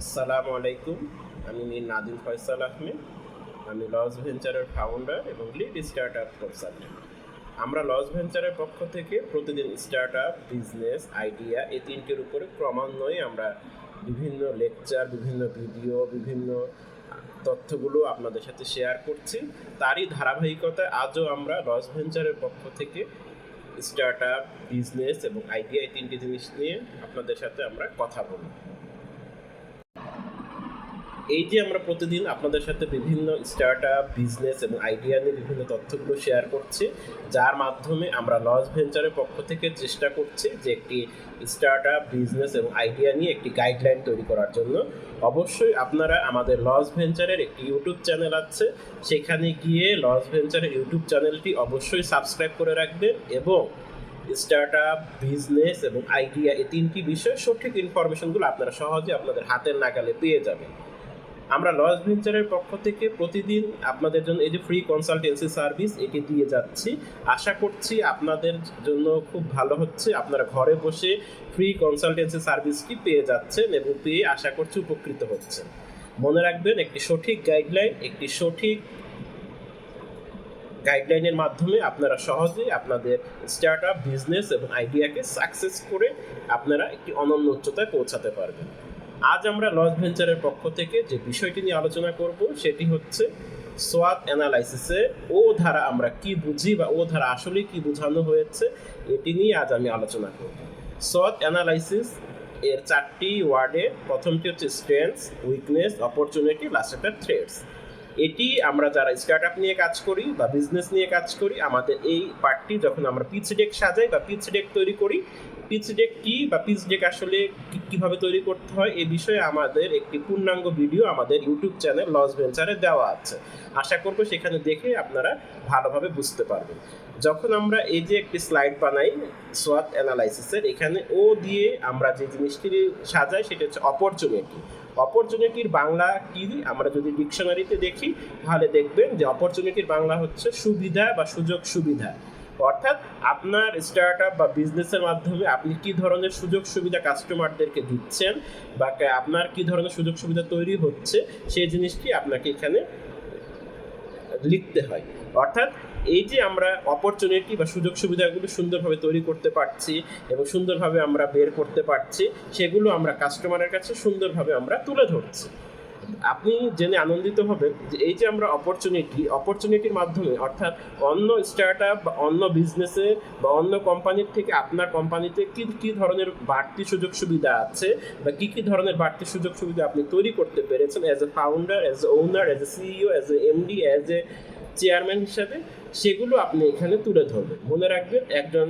আসসালামু আলাইকুম। আমি মীর নাদিম ফয়সাল আহমেদ। আমি লস ভেঞ্চারের ফাউন্ডার এবং লিড স্টার্ট আপ কনসালটেন্ট আমরা লস ভেঞ্চারের পক্ষ থেকে প্রতিদিন স্টার্ট আপ বিজনেস আইডিয়া এই তিনটির উপরে ক্রমান্বয়ে আমরা বিভিন্ন লেকচার বিভিন্ন ভিডিও বিভিন্ন তথ্যগুলো আপনাদের সাথে শেয়ার করছি। তারই ধারাবাহিকতায় আজও আমরা লস ভেঞ্চারের পক্ষ থেকে স্টার্ট আপ বিজনেস এবং আইডিয়া এই তিনটি জিনিস নিয়ে আপনাদের সাথে আমরা কথা বলব। এই যে আমরা প্রতিদিন আপনাদের সাথে বিভিন্ন স্টার্ট আপ বিজনেস এবং আইডিয়া নিয়ে বিভিন্ন তথ্যগুলো শেয়ার করছি, যার মাধ্যমে আমরা লস ভেঞ্চারের পক্ষ থেকে চেষ্টা করছি যে একটি স্টার্ট আপ বিজনেস এবং আইডিয়া নিয়ে একটি গাইডলাইন তৈরি করার জন্য। অবশ্যই আপনারা আমাদের লস ভেঞ্চারের একটি ইউটিউব চ্যানেল আছে, সেখানে গিয়ে লস ভেঞ্চারের ইউটিউব চ্যানেলটি অবশ্যই সাবস্ক্রাইব করে রাখবেন এবং স্টার্ট আপ বিজনেস এবং আইডিয়া এই তিনটি বিষয়ে সঠিক ইনফরমেশনগুলো আপনারা সহজে আপনাদের হাতের নাগালে পেয়ে যাবেন। আমরা লস ভেঞ্চারের পক্ষ থেকে প্রতিদিন আপনাদের জন্য এই যে ফ্রি কনসালটেন্সি সার্ভিস এটি দিয়ে যাচ্ছি। আশা করছি আপনাদের জন্য খুব ভালো হচ্ছে। আপনারা ঘরে বসে ফ্রি কনসালটেন্সি সার্ভিসটি পেয়ে যাচ্ছেন এবং পেয়ে আশা করছি উপকৃত হচ্ছেন। মনে রাখবেন, একটি সঠিক গাইডলাইন একটি সঠিক গাইডলাইনের মাধ্যমে আপনারা সহজে আপনাদের স্টার্ট আপ বিজনেস এবং আইডিয়াকে সাকসেস করে আপনারা একটি অনন্য উচ্চতায় পৌঁছাতে পারবেন। আজ আমরা লস ভেঞ্চারের পক্ষ থেকে যে বিষয়টি নিয়ে আলোচনা করব, সেটি হচ্ছে সোয়াত অ্যানালাইসিসে ও ধারা আমরা কি বুঝি বা ও ধারা আসলে কি বোঝানো হয়েছে, এটি নিয়ে আজ আমি আলোচনা করব। সোয়াত অ্যানালাইসিস এর চারটি ওয়ার্ডে প্রথমটি হচ্ছে স্ট্রেংথ উইকনেস অপরচুনিটি লাস্ট একটা থ্রেডস এটি আমরা যারা স্টার্ট আপ নিয়ে কাজ করি বা বিজনেস নিয়ে কাজ করি, আমাদের এই পার্টটি যখন আমরা পিচ ডেক সাজাই বা পিচ ডেক তৈরি করি পিচ ডেক কি বা পিচ ডেক আসলে কীভাবে তৈরি করতে হয় এ বিষয়ে আমাদের একটি পূর্ণাঙ্গ ভিডিও আমাদের ইউটিউব চ্যানেল লস ভেঞ্চারে দেওয়া আছে। আশা করব সেখানে দেখে আপনারা ভালোভাবে বুঝতে পারবেন। যখন আমরা এই যে একটি স্লাইড বানাই সোয়াত অ্যানালাইসিসের এখানে ও দিয়ে আমরা যে জিনিসটি সাজাই সেটা হচ্ছে অপরচুনিটি অপরচুনিটির বাংলা কি? আমরা যদি ডিকশনারিতে দেখি, তাহলে দেখবেন যে অপরচুনিটির বাংলা হচ্ছে সুবিধা বা সুযোগ সুবিধা। অর্থাৎ আপনার স্টার্ট আপ বা বিজনেসের মাধ্যমে আপনি কি ধরনের সুযোগ সুবিধা কাস্টমারদেরকে দিচ্ছেন বা আপনার কি ধরনের সুযোগ সুবিধা তৈরি হচ্ছে, সেই জিনিসটি আপনাকে এখানে লিখতে হয়। অর্থাৎ এই যে আমরা অপরচুনিটি বা সুযোগ সুবিধাগুলো সুন্দরভাবে তৈরি করতে পারছি এবং সুন্দরভাবে আমরা বের করতে পারছি, সেগুলো আমরা কাস্টমারের কাছে সুন্দরভাবে আমরা তুলে ধরছি। আপনি জেনে আনন্দিত হবেন যে এই যে আমরা অপরচুনিটি অপরচুনিটির মাধ্যমে, অর্থাৎ অন্য স্টার্ট আপ বা অন্য বিজনেসে বা অন্য কোম্পানির থেকে আপনার কোম্পানিতে কি কি ধরনের বাড়তি সুযোগ সুবিধা আছে বা কি কি ধরনের বাড়তি সুযোগ সুবিধা আপনি তৈরি করতে পেরেছেন as a founder as a owner as a CEO as a MD as a chairman হিসাবে? সেগুলো আপনি এখানে তুলে ধরবেন। মনে রাখবেন, একজন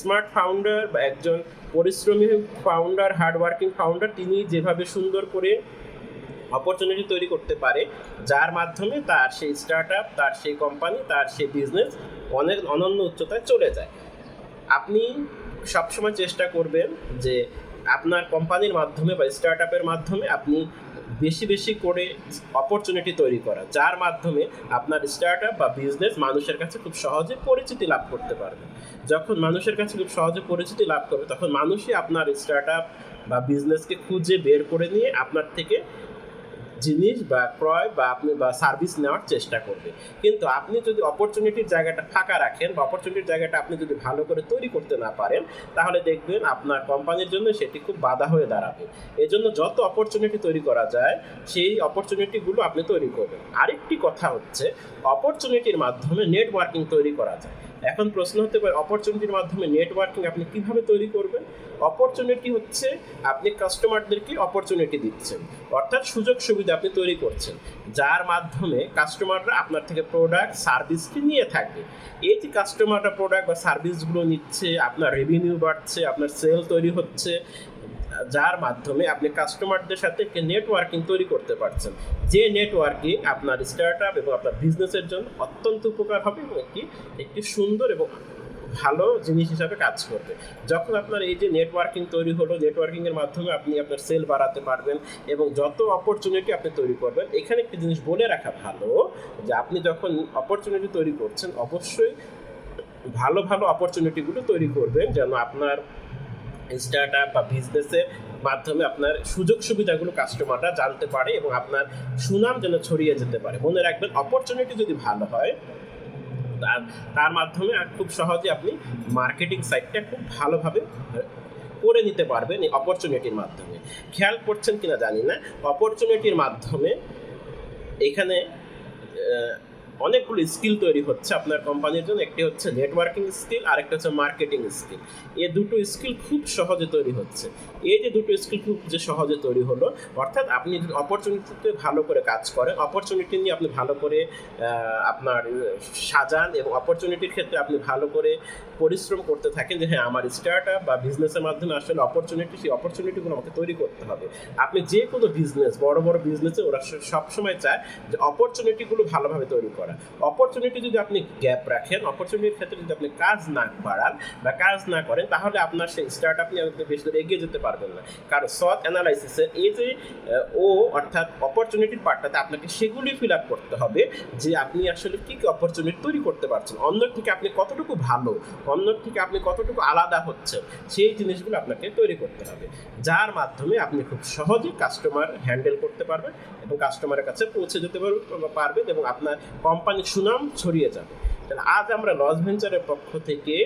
স্মার্ট ফাউন্ডার বা একজন পরিশ্রমী ফাউন্ডার হার্ডওয়ার্কিং ফাউন্ডার তিনি যেভাবে সুন্দর করে অপরচুনিটি তৈরি করতে পারে, যার মাধ্যমে তার সেই স্টার্ট আপ তার সেই কোম্পানি তার সেই বিজনেস অনেক অনন্য উচ্চতায় চলে যায়। আপনি সবসময় চেষ্টা করবেন যে আপনার কোম্পানির মাধ্যমে বা স্টার্ট আপের মাধ্যমে আপনি বেশি বেশি করে অপরচুনিটি তৈরি করা, যার মাধ্যমে আপনার স্টার্ট আপ বা বিজনেস মানুষের কাছে খুব সহজে পরিচিতি লাভ করতে পারবে। যখন মানুষের কাছে খুব সহজে পরিচিতি লাভ করবে, তখন মানুষই আপনার স্টার্ট আপ বা বিজনেসকে খুঁজে বের করে নিয়ে আপনার থেকে জিনিস বা ক্রয় বা আপনি বা সার্ভিস নেওয়ার চেষ্টা করবে। কিন্তু আপনি যদি অপরচুনিটির জায়গাটা ফাঁকা রাখেন বা অপরচুনিটির জায়গাটা আপনি যদি ভালো করে তৈরি করতে না পারেন, তাহলে দেখবেন আপনার কোম্পানির জন্য সেটি খুব বাধা হয়ে দাঁড়াবে। এজন্য যত অপরচুনিটি তৈরি করা যায়, সেই অপরচুনিটিগুলো আপনি তৈরি করবেন। আরেকটি কথা হচ্ছে অপরচুনিটির মাধ্যমে নেটওয়ার্কিং তৈরি করা যায়। এখন প্রশ্ন হতে পারে অপরচুনিটির মাধ্যমে নেটওয়ার্কিং আপনি কীভাবে তৈরি করবেন? অপরচুনিটি হচ্ছে আপনি কাস্টমারদেরকে অপরচুনিটি দিচ্ছেন, অর্থাৎ সুযোগ সুবিধা আপনি তৈরি করছেন, যার মাধ্যমে কাস্টমাররা আপনার থেকে প্রোডাক্ট সার্ভিসটি নিয়ে থাকবে এই যে কাস্টমাররা প্রোডাক্ট বা সার্ভিসগুলো নিচ্ছে, আপনার রেভিনিউ বাড়ছে, আপনার সেল তৈরি হচ্ছে যার মাধ্যমে আপনি কাস্টমারদের সাথে একটি নেটওয়ার্কিং তৈরি করতে পারছেন। যে নেটওয়ার্কিং আপনার স্টার্ট আপ এবং আপনার বিজনেসের জন্য অত্যন্ত উপকার হবে এবং একটি একটি সুন্দর এবং ভালো জিনিস হিসাবে কাজ করবে। যখন আপনার এই যে নেটওয়ার্কিং তৈরি হলো নেটওয়ার্কিংয়ের মাধ্যমে আপনি আপনার সেল বাড়াতে পারবেন এবং যত অপরচুনিটি আপনি তৈরি করবেন, এখানে একটি জিনিস বলে রাখা ভালো যে আপনি যখন অপরচুনিটি তৈরি করছেন, অবশ্যই ভালো ভালো অপরচুনিটিগুলো তৈরি করবেন যেন আপনার স্টার্ট আপ বা বিজনেসে মাধ্যমে আপনার সুযোগ সুবিধাগুলো কাস্টমাররা জানতে পারে এবং আপনার সুনাম যেন ছড়িয়ে যেতে পারে। মনে রাখবেন অপরচুনিটি যদি ভালো হয়, তার তার মাধ্যমে খুব সহজে আপনি মার্কেটিং সাইটটা খুব ভালোভাবে করে নিতে পারবেন এই অপরচুনিটির মাধ্যমে। খেয়াল করছেন কিনা জানি না। অপরচুনিটির মাধ্যমে এখানে অনেকগুলো স্কিল তৈরি হচ্ছে আপনার কোম্পানির জন্য। একটি হচ্ছে নেটওয়ার্কিং স্কিল আর একটা হচ্ছে মার্কেটিং স্কিল এই দুটো স্কিল খুব সহজে তৈরি হচ্ছে। এই যে দুটো স্কিল খুব যে সহজে তৈরি হলো, অর্থাৎ আপনি যদি অপরচুনিটিতে ভালো করে কাজ করেন অপরচুনিটি নিয়ে আপনি ভালো করে আপনার সাজান এবং অপরচুনিটির ক্ষেত্রে আপনি ভালো করে পরিশ্রম করতে থাকেন যে হ্যাঁ আমার স্টার্ট আপ বা বিজনেসের মাধ্যমে আসলে অপরচুনিটি সেই অপরচুনিটিগুলো আমাকে তৈরি করতে হবে। আপনি যে কোনো বিজনেস বড় বড় বিজনেসে ওরা সবসময় চায় যে অপরচুনিটিগুলো ভালোভাবে তৈরি করা। অপরচুনিটি যদি আপনি গ্যাপ রাখেন অপরচুনিটির ক্ষেত্রে যদি আপনি কাজ না বাড়ান বা কাজ না করেন, তাহলে আপনার সেই স্টার্ট আপনি আপনি বেশি দূর এগিয়ে যেতে পারবেন না। কারণ সৎ অ্যানালাইসিসের এই যে ও অর্থাৎ অপরচুনিটির পার্টটাতে আপনাকে সেগুলি ফিল আপ করতে হবে যে আপনি আসলে কী কী অপরচুনিটি তৈরি করতে পারছেন। অন্য থেকে আপনি কতটুকু ভালো অন্য থেকে আপনি কতটুকু আলাদা হচ্ছে, সেই জিনিসগুলো আপনাকে তৈরি করতে হবে। যার মাধ্যমে আপনি খুব সহজে কাস্টমার হ্যান্ডেল করতে পারবেন এবং কাস্টমারের কাছে পৌঁছে যেতে পার- পারবেন এবং আপনার কোম্পানির সুনাম ছড়িয়ে যাবে। আজ আমরা লস ভেঞ্চারের পক্ষ থেকে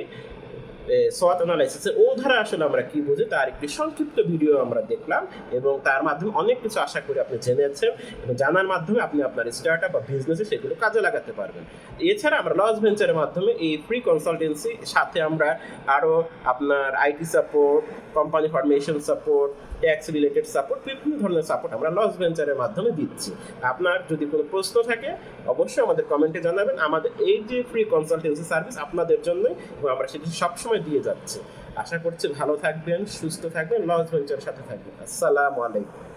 সোয়াত অ্যানালাইসিসের ও ধারা আসলে আমরা কি বুঝি, তার একটি সংক্ষিপ্ত ভিডিও আমরা দেখলাম এবং তার মাধ্যমে অনেক কিছু আশা করি আপনি জেনেছেন এবং জানার মাধ্যমে আপনি আপনার স্টার্ট আপ বা বিজনেসে সেগুলো কাজে লাগাতে পারবেন। এছাড়া আমরা লস ভেঞ্চারের মাধ্যমে এই ফ্রি কনসালটেন্সি সাথে আমরা আরও আপনার IT support company formation support tax related support বিভিন্ন ধরনের সাপোর্ট আমরা লস ভেঞ্চারের মাধ্যমে দিচ্ছি। আপনার যদি কোনো প্রশ্ন থাকে, অবশ্যই আমাদের কমেন্টে জানাবেন। আমাদের এই যে ফ্রি কনসালটেন্সি সার্ভিস আপনাদের জন্যই এবং আমরা সেটি সবসময় দিয়ে যাচ্ছি। আশা করছি ভালো থাকবেন, সুস্থ থাকবেন লস ভেঞ্চারের সাথে থাকবেন। আসসালামু আলাইকুম।